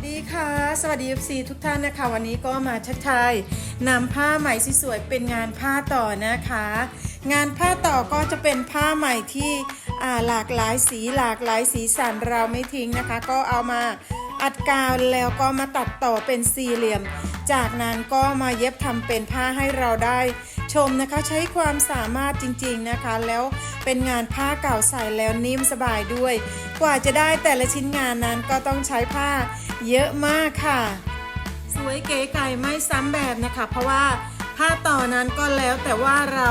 สวัสดี FC ทุกท่านนะคะ วันนี้ก็มาชักทายนำผ้าไหมสวยๆเป็นงานผ้าต่อนะคะ งานผ้าต่อก็จะเป็นผ้าไหมที่หลากหลายสีหลากหลายสีสันเราไม่ทิ้งนะคะ ก็เอามาอัดกาวแล้วก็มาตัดต่อเป็นสี่เหลี่ยม จากนั้นก็มาเย็บทำเป็นผ้าให้เราได้ ชมนะคะใช้ความสามารถจริงๆนะคะ แล้วเป็นงานผ้าเก่าใส่แล้วนิ่มสบายด้วย กว่าจะได้แต่ละชิ้นงานนั้นก็ต้องใช้ผ้าเยอะมากค่ะ สวยเก๋ไก่ไม่ซ้ำแบบนะคะ เพราะว่าผ้าต่อนั้นก็แล้วแต่ว่าเรา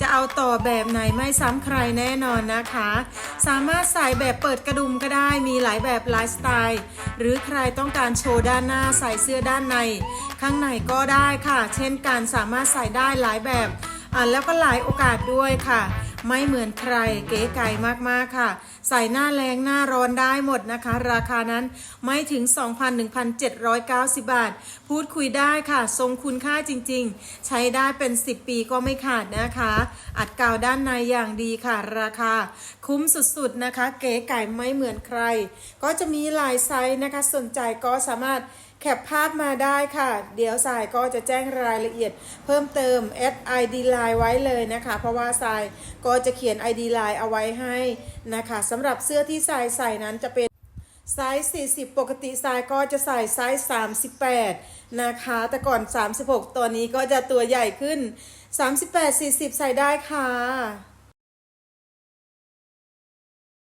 จะเอาต่อแบบไหนไม่ซ้ำใครแน่นอนนะคะ สามารถใส่แบบเปิดกระดุมก็ได้มีหลายแบบหลายสไตล์ หรือใครต้องการโชว์ด้านหน้าใส่เสื้อด้านใน ข้างในก็ได้ค่ะ เช่นการสามารถใส่ได้หลายแบบอ่าแล้วก็หลายโอกาสด้วยค่ะ ไม่เหมือนใครเก๋ไก่มากๆค่ะ ใส่หน้าแรงหน้าร้อนได้หมดนะคะ ราคานั้นไม่ถึง 2,1,790 บาท พูดคุยได้ค่ะ ทรงคุณค่าจริงๆ ใช้ได้เป็น 10 ปีก็ไม่ขาดนะคะ อัดกาวด้านในอย่างดีค่ะ ราคา คุ้มสุดๆนะคะ เก๋ไก่ไม่เหมือนใคร ก็จะมีหลายไซส์นะคะ สนใจก็สามารถแคปภาพมาได้ค่ะ เดี๋ยวสายก็จะแจ้งรายละเอียด เพิ่มเติม add ID line ไว้เลยนะคะ เพราะว่าสายก็จะเขียน ID line เอาไว้ให้นะคะสำหรับเสื้อที่สายใส่นั้นจะเป็นไซส์ 40 ปกติสายก็จะใส่ไซส์ 38 นะคะ แต่ก่อน 36 ตัวนี้ก็จะตัวใหญ่ขึ้น 38 40 ใส่ได้ค่ะ